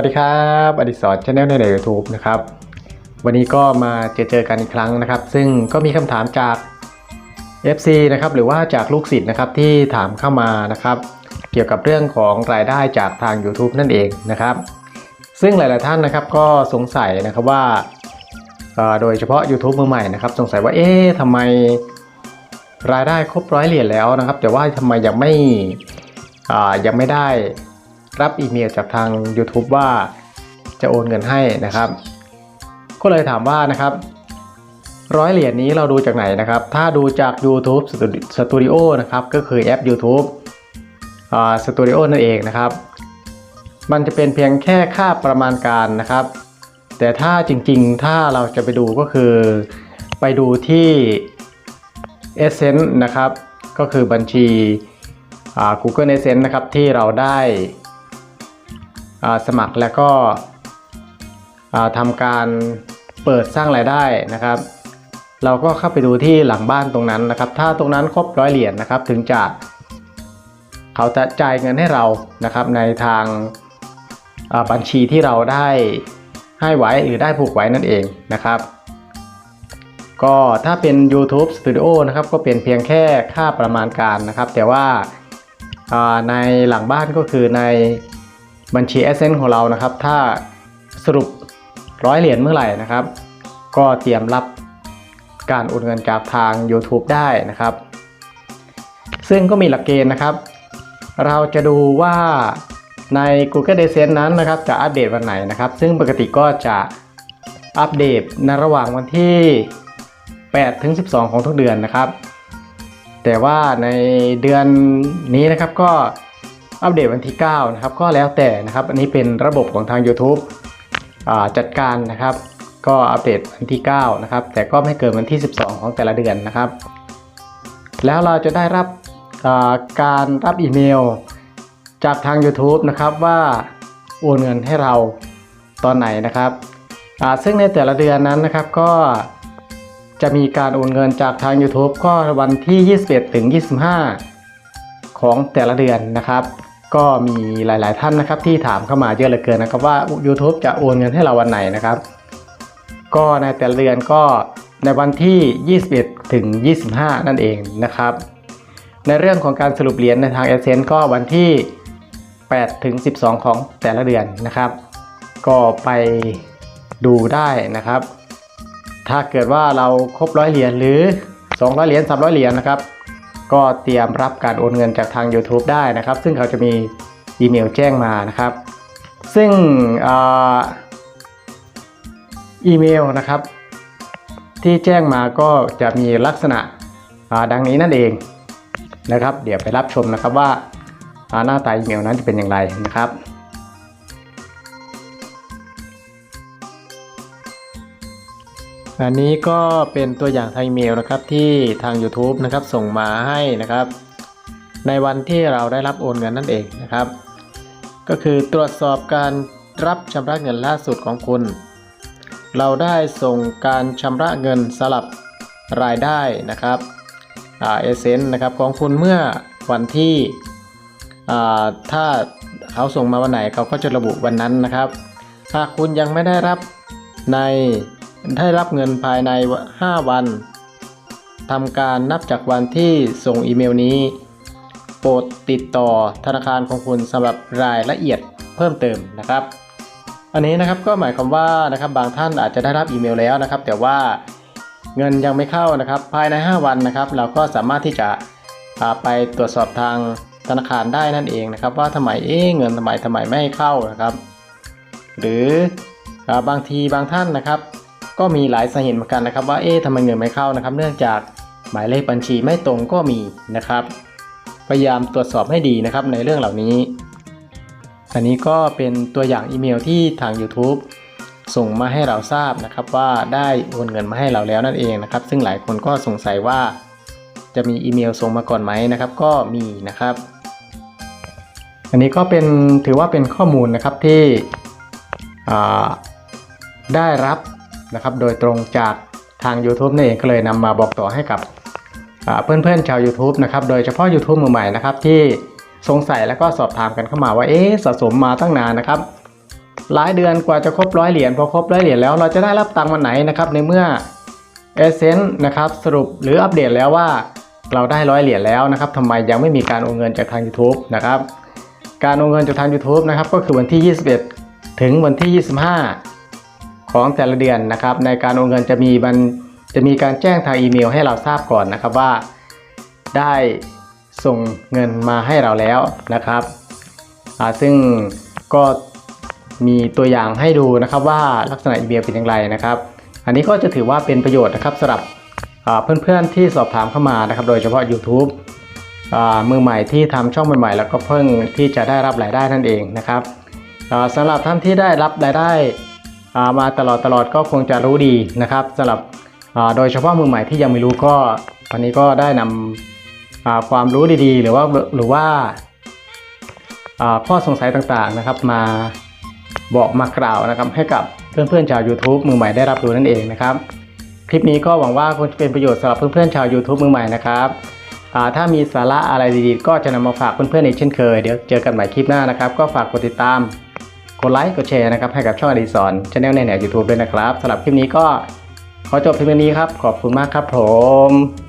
วัสดีครับอดิศรชาแนลในยูทูบนะครับ วันนี้ก็มาเจอเจอกันอีกครั้งนะครับ ซึ่งก็มีคำถามจาก FC นะครับหรือว่าจากลูกศิษย์นะครับที่ถามเข้ามานะครับ เกี่ยวกับเรื่องของรายได้จากทาง YouTube นั่นเองนะครับ ซึ่งหลาย ๆ ท่านนะครับก็สงสัยนะครับว่าโดยเฉพาะ YouTube มือใหม่นะครับ สงสัยว่าเอ๊ะทำไมรายได้ครบร้อยเหรียญแล้วนะครับ แต่ว่าทำไมยังไม่ยังไม่ได้ รับอีเมลจากทาง YouTube ว่าจะโอนเงินให้นะครับ ก็เลยถามว่านะครับร้อยเหรียญนี้เราดูจากไหนนะครับ ถ้าดูจาก YouTube Studio นะครับ ก็คือแอป YouTube อ่า Studio นั่นเองนะครับ มันจะเป็นเพียงแค่ค่าประมาณการนะครับ แต่ถ้าจริงๆ ถ้าเราจะไปดูก็คือไปดูที่ Essence นะครับ ก็คือบัญชีอ่า Google Essence นะครับ ที่เราได้ สมัครแล้วก็ทำการเปิดสร้างรายได้นะครับ เราก็เข้าไปดูที่หลังบ้านตรงนั้นนะครับ ถ้าตรงนั้นครบร้อยเหรียญนะครับ ถึงจะเขาจะจ่ายเงินให้เรานะครับ ในทางบัญชีที่เราได้ให้ไว้หรือได้ผูกไว้นั่นเองนะครับ ก็ถ้าเป็น YouTube Studio นะครับ ก็เป็นเพียงแค่ค่าประมาณการนะครับ แต่ว่าในหลังบ้านก็คือใน บัญชี Essence ของเรานะครับ ถ้าสรุปร้อยเหรียญเมื่อไหร่นะครับ ก็เตรียมรับการโอนเงินจากทาง YouTube ได้นะครับ ซึ่งก็มีหลักเกณฑ์นะครับ เราจะดูว่าใน Google Adsense นั้นนะครับ จะอัปเดตวันไหนนะครับ ซึ่งปกติก็จะอัปเดตในระหว่างวันที่ 8 ถึง 12 ของทุกเดือนนะครับ แต่ว่าในเดือนนี้นะครับก็ อัปเดตวันที่ 9 นะครับ ก็แล้วแต่นะครับ อันนี้เป็นระบบของทาง YouTube าจัดการนะครับ ก็อัปเดตวันที่ 9 นะครับ แต่ก็ไม่เกินวันที่ 12 ของแต่ละเดือนนะครับ แล้วเราจะได้รับาการรับอีเมล จากทาง YouTube นะครับว่าโอนเงินให้เราตอนไหนนะครับซึ่งในแต่ละเดือนนั้นนะครับก็จะมีการโอนเงินจากทาง YouTube ก็วันที่ 21 ถึง 25 ของแต่ละเดือนนะครับ ก็มีหลาย ๆ ท่านนะครับที่ถามเข้ามาเยอะเหลือเกินนะครับว่า YouTube จะโอนเงินให้เราวันไหนนะครับ ก็ในแต่ละเดือนก็ในวันที่ 21 ถึง 25 นั่นเองนะครับ ในเรื่องของการสรุปเหรียญในทาง a d s e n ก็วันที่ 8 ถึง 12 ของแต่ละเดือนนะครับ ก็ไปดูได้นะครับ ถ้าเกิดว่าเราครบร้อยเหรียญหรือ 200 เหรียญ300 เหรียญนะครับ ก็เตรียมรับการโอนเงินจากทาง YouTube ได้นะครับ ซึ่งเขาจะมีอีเมลแจ้งมานะครับ ซึ่งอ,อีเมลนะครับ ที่แจ้งมาก็จะมีลักษณะดังนี้นั่นเองนะครับ เดี๋ยวไปรับชมนะครับว่าหน้าตาอีเมลนั้นจะเป็นอย่างไรนะครับ อันนี้ก็เป็นตัวอย่างทางอีเมลนะครับที่ทาง YouTube นะครับส่งมาให้นะครับ ในวันที่เราได้รับโอนเงินนั่นเองนะครับ ก็คือตรวจสอบการรับชำระเงินล่าสุดของคุณ เราได้ส่งการชำระเงินสลับรายได้นะครับเอเซนต์นะครับของคุณเมื่อวันที่ถ้าเขาส่งมาวันไหนเขาก็จะระบุวันนั้นนะครับ หากคุณยังไม่ได้รับใน ได้รับเงินภายใน 5 วันทำการนับจากวันที่ส่งอีเมลนี้ โปรดติดต่อธนาคารของคุณสำหรับรายละเอียดเพิ่มเติมนะครับ อันนี้นะครับก็หมายความว่านะครับบางท่านอาจจะได้รับอีเมลแล้วนะครับ แต่ว่าเงินยังไม่เข้านะครับ ภายใน 5 วันนะครับ เราก็สามารถที่จะาไปตรวจสอบทางธนาคารได้นั่นเองนะครับ ว่าทำไมเอ๊เงินทำไมทำไมไม่เข้านะครับ หรืออบางทีบางท่านนะครับ ก็มีหลายสาเหตุเหมือนกันนะครับ ว่าเอ๊ะทำไมเงินไม่เข้านะครับ เนื่องจากหมายเลขบัญชีไม่ตรงก็มีนะครับ พยายามตรวจสอบให้ดีนะครับในเรื่องเหล่านี้ อันนี้ก็เป็นตัวอย่างอีเมลที่ทาง YouTube ส่งมาให้เราทราบนะครับว่าได้โอนเงินมาให้เราแล้วนั่นเองนะครับ ซึ่งหลายคนก็สงสัยว่า จะมีอีเมลส่งมาก่อนไหมนะครับ ก็มีนะครับ อันนี้ก็เป็นถือว่าเป็นข้อมูลนะครับที่ได้รับ นะครับ โดยตรงจากทาง YouTube นี่เองก็เลยนำมาบอกต่อให้กับเพื่อนๆชาว YouTube นะครับ โดยเฉพาะ YouTube มือใหม่นะครับที่สงสัยแล้วก็สอบถามกันเข้ามาว่าเอ๊ะสะสมมาตั้งนานนะครับหลายเดือนกว่าจะครบร้อยเหรียญพอครบร้อยเหรียญแล้วเราจะได้รับตังค์วันไหนนะครับในเมื่อเอเซนนะครับสรุปหรืออัปเดตแล้วว่าเราได้ร้อยเหรียญแล้วนะครับทำไมยังไม่มีการโอนเงินจากทาง YouTube นะครับการโอนเงินจากทาง YouTube นะครับก็คือวันที่ 21 ถึงวันที่ 25 ของแต่ละเดือนนะครับ ในการโอนเงินจะมีมันจะมีการแจ้งทางอีเมลให้เราทราบก่อนนะครับว่า ได้ส่งเงินมาให้เราแล้วนะครับซึ่งก็มีตัวอย่างให้ดูนะครับว่าลักษณะอีเมลเป็นอย่างไรนะครับ อันนี้ก็จะถือว่าเป็นประโยชน์นะครับสำหรับเพื่อนๆที่สอบถามเข้ามานะครับ โดยเฉพาะ YouTube มือใหม่ที่ทำช่องใหม่ๆแล้วก็เพิ่งที่จะได้รับรายได้นั่นเองนะครับอ่าสำหรับท่านที่ได้รับรายได้ มาตลอดตลอดก็คงจะรู้ดีนะครับสำหรับโดยเฉพาะมือใหม่ที่ยังไม่รู้ก็วันนี้ก็ได้นำความรู้ดีๆ หรือว่าหรือว่าข้อสงสัยต่างๆนะครับ มาบอกมากล่าวนะครับ ให้กับเพื่อนๆชาว YouTube มือใหม่ได้รับรู้นั่นเองนะครับ คลิปนี้ก็หวังว่าคงจะเป็นประโยชน์สำหรับเพื่อนๆชาว YouTube มือใหม่นะครับถ้ามีสาระอะไรดีๆ ก็จะนำมาฝากเพื่อนๆอีกเช่นเคย เดี๋ยวเจอกันใหม่คลิปหน้านะครับ ก็ฝากกดติดตาม กดไลค์กดแชร์นะครับให้กับช่องอดีสอนช anel ในแนวยูทูบด้วยนะครับสำหรับคลิปนี้ก็ขอจบเพียงเท่านี้ครับ ขอบคุณมากครับผม